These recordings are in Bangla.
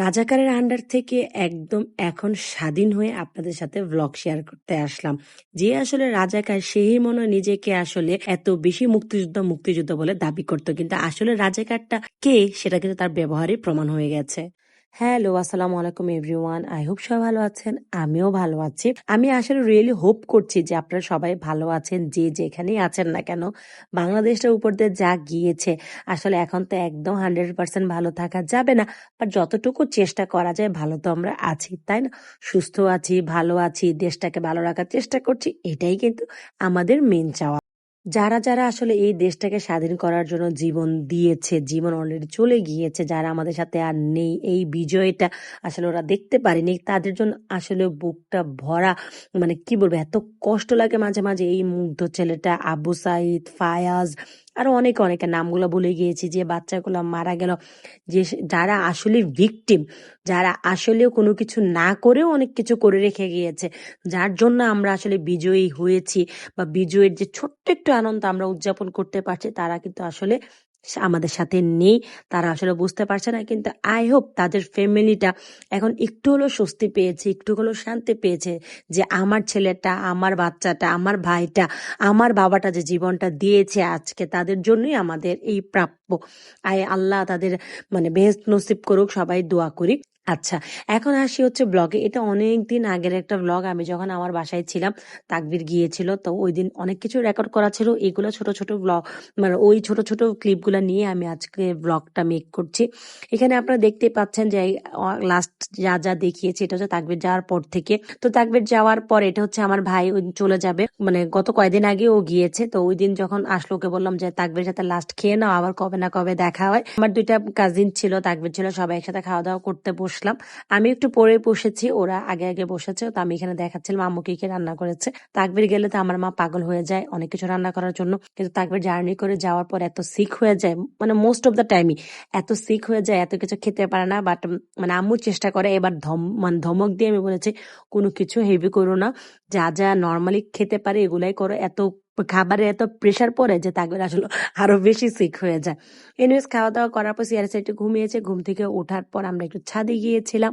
রাজাকারের আন্ডার থেকে একদম এখন স্বাধীন হয়ে আপনাদের সাথে ব্লগ শেয়ার করতে আসলাম। যে আসলে রাজাকার, সেই মনে নিজেকে আসলে এত বেশি মুক্তিযোদ্ধা, মুক্তিযুদ্ধ বলে দাবি করতো। কিন্তু আসলে রাজাকারটা কে, সেটা কিন্তু তার ব্যবহারে প্রমাণ হয়ে গেছে। হ্যালো, আসসালামু আলাইকুম এভরিওয়ান। আই হোপ সবাই ভালো আছেন, আমিও ভালো আছি। আমি আসলে রিয়েলি হোপ করছি যে আপনারা সবাই ভালো আছেন, যে যেখানেই আছেন না কেন। বাংলাদেশটার উপর দিয়ে যা গিয়েছে, আসলে এখন তো একদম হান্ড্রেড পার্সেন্ট ভালো থাকা যাবে না। বাট যতটুকু চেষ্টা করা যায়, ভালো তো আমরা আছি, তাই না? সুস্থ আছি, ভালো আছি, দেশটাকে ভালো রাখার চেষ্টা করছি, এটাই কিন্তু আমাদের মেন চাওয়া। যারা যারা আসলে এই দেশটাকে স্বাধীন করার জন্য জীবন দিয়েছে, জীবন অলরেডি চলে গিয়েছে, যারা আমাদের সাথে আর নেই, এই বিজয়টা আসলে ওরা দেখতে পারেনি, তাদের জন্য আসলে বুকটা ভরা মানে কি বলব, এত কষ্ট লাগে মাঝে মাঝে এই মুগ্ধ ছেলেটা আবু সাইদ, ফায়াজ আরও অনেক অনেকে নামগুলো বলে গিয়েছি যে বাচ্চাগুলো মারা গেল। যে যারা আসলে ভিকটিম যারা আসলেও কোনো কিছু না করেও অনেক কিছু করে রেখে গিয়েছে। যার জন্য আমরা আসলে বিজয়ী হয়েছি বা বিজয়ের যে ছোট্ট একটু আনন্দ আমরা উদযাপন করতে পারছি, তারা কিন্তু আসলে আমাদের সাথে নেই, তারা আসলে বুঝতে পারছে না। কিন্তু আই হোপ তাদের ফ্যামিলিটা এখন একটু হলেও স্বস্তি পেয়েছে, একটু হলেও শান্তি পেয়েছে যে আমার ছেলেটা, আমার বাচ্চাটা, আমার ভাইটা, আমার বাবাটা যে জীবনটা দিয়েছে আজকে, তাদের জন্যই আমাদের এই প্রাপ্য আয় আল্লাহ তাদের মানে বেহেস্ত নসিব করুক, সবাই দোয়া করি। আচ্ছা এখন আসি হচ্ছে ব্লগে এটা অনেক দিন আগের একটা ব্লগ আমি যখন আমার বাসায় ছিলাম, তাকবির গিয়েছিল, তো ওই দিন অনেক কিছু রেকর্ড করা ছিল। এগুলো ছোট ছোট ব্লগ মানে ওই ছোট ছোট ক্লিপগুলো নিয়ে আমি আজকে ব্লগটা মেক করছি। এখানে আপনারা দেখতে পাচ্ছেন যে লাস্ট যা যা দেখিয়েছি, এটা হচ্ছে তাকবির যাওয়ার পর থেকে। তো তাকবির যাওয়ার পর এটা হচ্ছে আমার ভাই চলে যাবে। মানে গত কয়েকদিন আগে ও গিয়েছে। তো ওই দিন যখন আসলো, ওকে বললাম যে, তাকবির সাথে লাস্ট খেয়ে নাও, আবার কবে না কবে দেখা হয়। আমার দুইটা কাজিন ছিল, তাকবির ছিল, সবাই একসাথে খাওয়া দাওয়া করতে বসলাম। আমি একটু পরে বসেছি, ওরা আগে আগে বসেছে, তো আমি এখানে দেখাচ্ছিলাম, আম্মু কি রান্না করেছে। তাকবির গেলে তো আমার মা পাগল হয়ে যায় অনেক কিছু রান্না করার জন্য, কিন্তু তাকবির জার্নি করে যাওয়ার পর এত সিক হয়ে যায় মানে মোস্ট অফ দ্য টাইমই এত সিক হয়ে যায়, এত কিছু খেতে পারে না বাট মানে আম্মু চেষ্টা করে, এবার ধম মানে ধমক দিয়ে আমি বলেছি, কোনো কিছু হেভি করো না, যা যা নর্মালি খেতে পারে, এগুলাই করো। এত খাবারে এত প্রেশার পড়ে যে তাকবির আসলে আরও বেশি সিক হয়ে যায়। এনিওয়েজ খাওয়া দাওয়া করার পর সিয়ার সাইডে ঘুমিয়েছে, ঘুম থেকে ওঠার পর আমরা একটু ছাদে গিয়েছিলাম।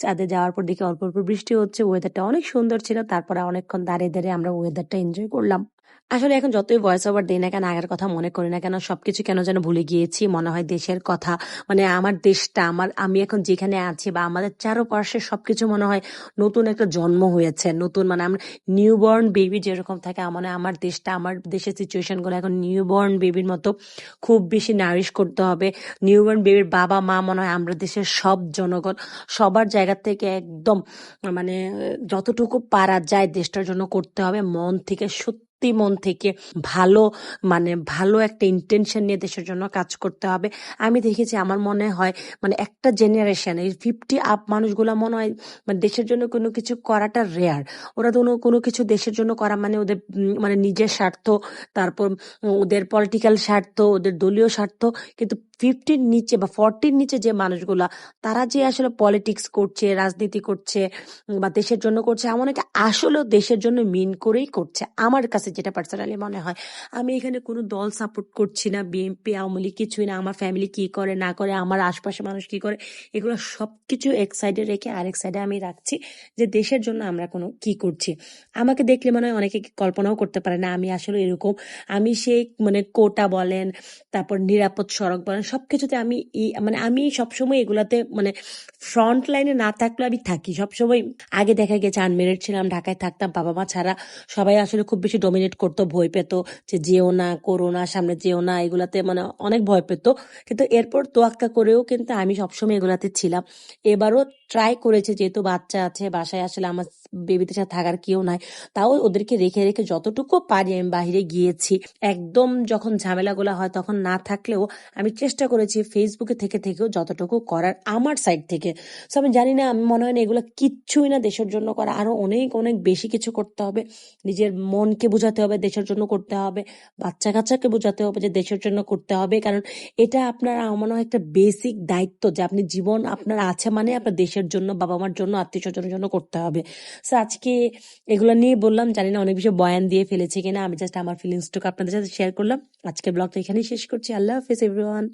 ছাদে যাওয়ার পর দেখে অল্প অল্প বৃষ্টি হচ্ছে ওয়েদারটা অনেক সুন্দর ছিল, তারপরে অনেকক্ষণ দাঁড়িয়ে দাঁড়িয়ে আমরা ওয়েদারটা এনজয় করলাম। আসলে এখন যতই ভয়েস ওভার দিই না কেন, আগের কথা মনে করি না কেন, সবকিছু কেন যেন ভুলে গিয়েছি, মনে হয় দেশের কথা। মানে আমার দেশটা, আমার, আমি এখন যেখানে আছি বা আমাদের চারোপাশে সবকিছু মনে হয় নতুন একটা জন্ম হয়েছে, নতুন মানে আমরা নিউবর্ন বেবি যেরকম থাকে মানে আমার দেশটা, আমার দেশের সিচুয়েশনগুলো এখন নিউবর্ন বেবির মতো খুব বেশি নারিশ করতে হবে। নিউবর্ন বেবির বাবা, মা মনে হয় আমরা দেশের সব জনগণ, সবার জায়গা থেকে একদম মানে যতটুকু পারা যায় দেশটার জন্য করতে হবে, মন থেকে সত্যি সত্যি মন থেকে ভালো মানে ভালো একটা ইন্টেনশন নিয়ে দেশের জন্য কাজ করতে হবে। আমি দেখেছি আমার মনে হয় মানে একটা জেনারেশন এই ফিফটি আপ মানুষগুলো মনে হয় মানে দেশের জন্য কোনো কিছু করাটা রেয়ার ওরা তো কোনো কিছু দেশের জন্য করা মানে ওদের মানে নিজের স্বার্থ, তারপর ওদের পলিটিক্যাল স্বার্থ, ওদের দলীয় স্বার্থ, কিন্তু ফিফটির নিচে বা ফর্টির নিচে যে মানুষগুলা, তারা যে আসলে পলিটিক্স করছে, রাজনীতি করছে বা দেশের জন্য করছে, এমন একটা আসলেও দেশের জন্য মিন করেই করছে। আমার কাছে যেটা পার্সোনালি মনে হয়। আমি এখানে কোনো দল সাপোর্ট করছি না, বিএনপি, আওয়ামী লীগ কিছুই না, আমার ফ্যামিলি কি করে, না করে, আমার আশপাশে মানুষ কি করে, এগুলো সব কিছু এক সাইডে রেখে আরেক সাইডে আমি রাখছি যে দেশের জন্য আমরা কোনো কি করছি। আমাকে দেখলে মনে হয় অনেকে কল্পনাও করতে পারে না, আমি আসলে এরকম। আমি সেই মানে কোটা বলেন, তারপর নিরাপদ সড়ক বলেন, সবকিছুতে আমি মানে আমি সবসময় এগুলাতে মানে ফ্রন্ট লাইনে না থাকলে আমি থাকি। সবসময় আগে দেখা গেছে আনমেরিড ছিলাম, ঢাকায় থাকতাম বাবা মা ছাড়া সবাই আসলে খুব বেশি ডোমিনেট করতো, ভয় পেত যে যেও না, করো না, সামনে যেও না, এগুলাতে মানে অনেক ভয় পেত। কিন্তু এরপর তোয়াক্কা করেও কিন্তু আমি সবসময় এগুলাতে ছিলাম। এবারও ট্রাই করেছে, যেহেতু বাচ্চা আছে, বাসায় আসলে আমার বেবিদের সাথে থাকার কেউ নাই। তাও ওদেরকে রেখে রেখে যতটুকু পারি আমি বাহিরে গিয়েছি। একদম যখন ঝামেলাগুলো হয় তখন না থাকলেও আমি চেষ্টা করেছি ফেসবুকে থেকে, থেকেও যতটুকু করার আমার সাইড থেকে। সো আমি জানি না, আমি মনে হয় না এগুলো কিচ্ছুই না দেশের জন্য করা। আরও অনেক অনেক বেশি কিছু করতে হবে। নিজের মনকে বোঝাতে হবে দেশের জন্য করতে হবে। বাচ্চা কাচ্চাকে বোঝাতে হবে যে দেশের জন্য করতে হবে। কারণ এটা আপনার, আমার মনে হয় একটা বেসিক দায়িত্ব যে আপনি জীবন আপনার আছে মানে আপনার দেশের জন্য বাবা মার জন্য আত্মীয় স্বজনের জন্য করতে হবে। সো আজকে এগুলো নিয়ে বললাম, জানি না অনেক বেশি বয়ান দিয়ে ফেলেছে কিনা, আমি জাস্ট আমার ফিলিংসটুকু আপনাদের সাথে শেয়ার করলাম। আজকে ব্লগটা এখানেই শেষ করছি। আল্লাহ হাফিজ এভরিওয়ান